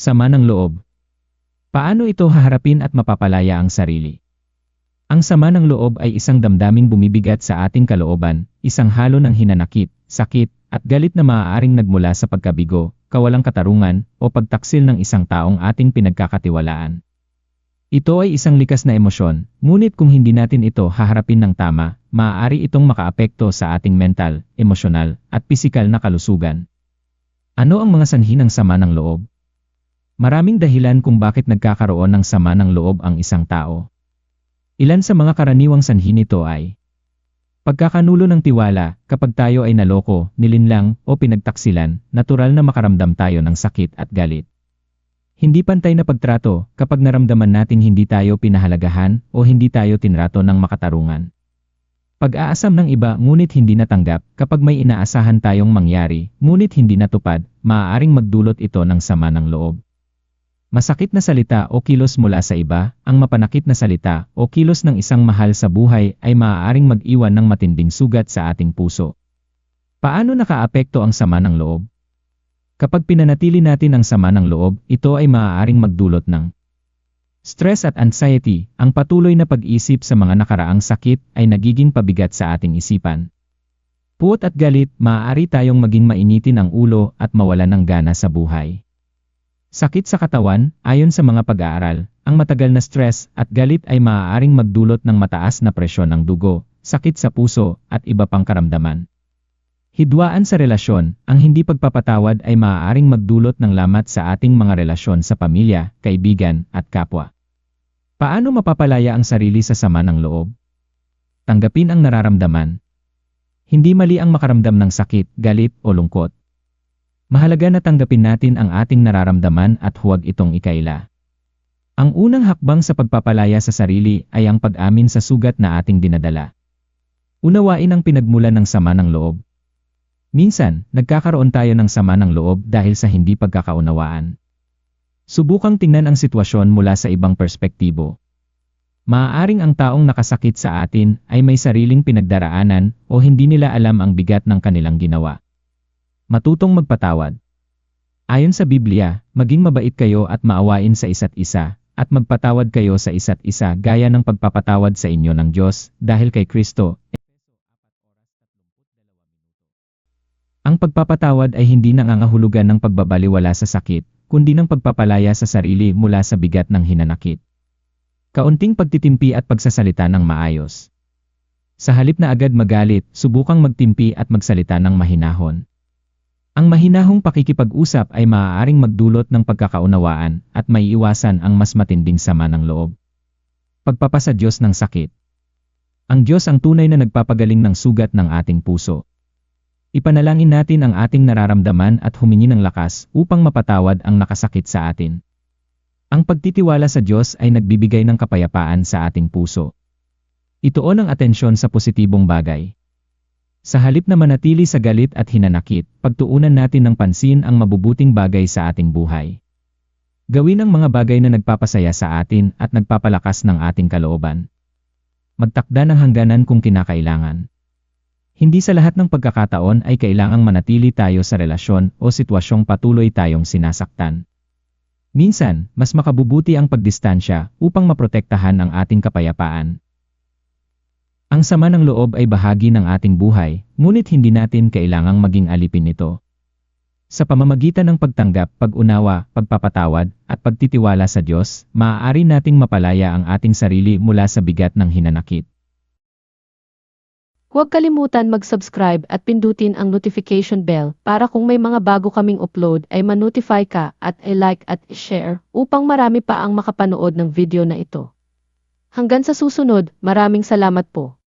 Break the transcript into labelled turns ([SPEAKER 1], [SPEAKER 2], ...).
[SPEAKER 1] Sama ng loob. Paano ito haharapin at mapapalaya ang sarili? Ang sama ng loob ay isang damdaming bumibigat sa ating kalooban, isang halo ng hinanakit, sakit, at galit na maaaring nagmula sa pagkabigo, kawalang katarungan, o pagtaksil ng isang taong ating pinagkakatiwalaan. Ito ay isang likas na emosyon, ngunit kung hindi natin ito haharapin ng tama, maaari itong makaapekto sa ating mental, emosyonal, at pisikal na kalusugan. Ano ang mga sanhi ng sama ng loob? Maraming dahilan kung bakit nagkakaroon ng sama ng loob ang isang tao. Ilan sa mga karaniwang sanhi nito ay Pagkakanulo ng tiwala, kapag tayo ay naloko, nilinlang, o pinagtaksilan, natural na makaramdam tayo ng sakit at galit. Hindi pantay na pagtrato kapag naramdaman nating hindi tayo pinahalagahan o hindi tayo tinrato ng makatarungan. Pag-aasam ng iba ngunit hindi natanggap kapag may inaasahan tayong mangyari ngunit hindi natupad, maaaring magdulot ito ng sama ng loob. Masakit na salita o kilos mula sa iba, ang mapanakit na salita o kilos ng isang mahal sa buhay ay maaaring mag-iwan ng matinding sugat sa ating puso. Paano nakaapekto ang sama ng loob? Kapag pinanatili natin ang sama ng loob, ito ay maaaring magdulot ng stress at anxiety, ang patuloy na pag-isip sa mga nakaraang sakit ay nagiging pabigat sa ating isipan. Puot at galit, maaari tayong maging mainitin ang ulo at mawalan ng gana sa buhay. Sakit sa katawan, ayon sa mga pag-aaral, ang matagal na stress at galit ay maaaring magdulot ng mataas na presyon ng dugo, sakit sa puso, at iba pang karamdaman. Hidwaan sa relasyon, ang hindi pagpapatawad ay maaaring magdulot ng lamat sa ating mga relasyon sa pamilya, kaibigan, at kapwa. Paano mapapalaya ang sarili sa sama ng loob? Tanggapin ang nararamdaman. Hindi mali ang makaramdam ng sakit, galit, o lungkot. Mahalaga na tanggapin natin ang ating nararamdaman at huwag itong ikaila. Ang unang hakbang sa pagpapalaya sa sarili ay ang pag-amin sa sugat na ating dinadala. Unawain ang pinagmulan ng sama ng loob. Minsan, nagkakaroon tayo ng sama ng loob dahil sa hindi pagkakaunawaan. Subukang tingnan ang sitwasyon mula sa ibang perspektibo. Maaaring ang taong nakasakit sa atin ay may sariling pinagdaraanan o hindi nila alam ang bigat ng kanilang ginawa. Matutong magpatawad. Ayon sa Biblia, maging mabait kayo at maawain sa isa't isa, at magpatawad kayo sa isa't isa gaya ng pagpapatawad sa inyo ng Diyos, dahil kay Kristo. Ang pagpapatawad ay hindi nangangahulugan ng pagbabaliwala sa sakit, kundi ng pagpapalaya sa sarili mula sa bigat ng hinanakit. Kaunting pagtitimpi at pagsasalita ng maayos. Sa halip na agad magalit, subukang magtimpi at magsalita ng mahinahon. Ang mahinahong pakikipag-usap ay maaaring magdulot ng pagkakaunawaan at maiiwasan ang mas matinding sama ng loob. Pagpapasa Diyos ng sakit. Ang Diyos ang tunay na nagpapagaling ng sugat ng ating puso. Ipanalangin natin ang ating nararamdaman at humingi ng lakas upang mapatawad ang nakasakit sa atin. Ang pagtitiwala sa Diyos ay nagbibigay ng kapayapaan sa ating puso. Ituon ang atensyon sa positibong bagay. Sa halip na manatili sa galit at hinanakit, pagtuunan natin ng pansin ang mabubuting bagay sa ating buhay. Gawin ang mga bagay na nagpapasaya sa atin at nagpapalakas ng ating kalooban. Magtakda ng hangganan kung kinakailangan. Hindi sa lahat ng pagkakataon ay kailangang manatili tayo sa relasyon o sitwasyong patuloy tayong sinasaktan. Minsan, mas makabubuti ang pagdistansya upang maprotektahan ang ating kapayapaan. Ang sama ng loob ay bahagi ng ating buhay, ngunit hindi natin kailangang maging alipin nito. Sa pamamagitan ng pagtanggap, pag-unawa, pagpapatawad, at pagtitiwala sa Diyos, maaari nating mapalaya ang ating sarili mula sa bigat ng hinanakit.
[SPEAKER 2] Huwag kalimutan mag-subscribe at pindutin ang notification bell para kung may mga bago kaming upload ay ma-notify ka at i-like at i-share upang marami pa ang makapanood ng video na ito. Hanggang sa susunod, maraming salamat po.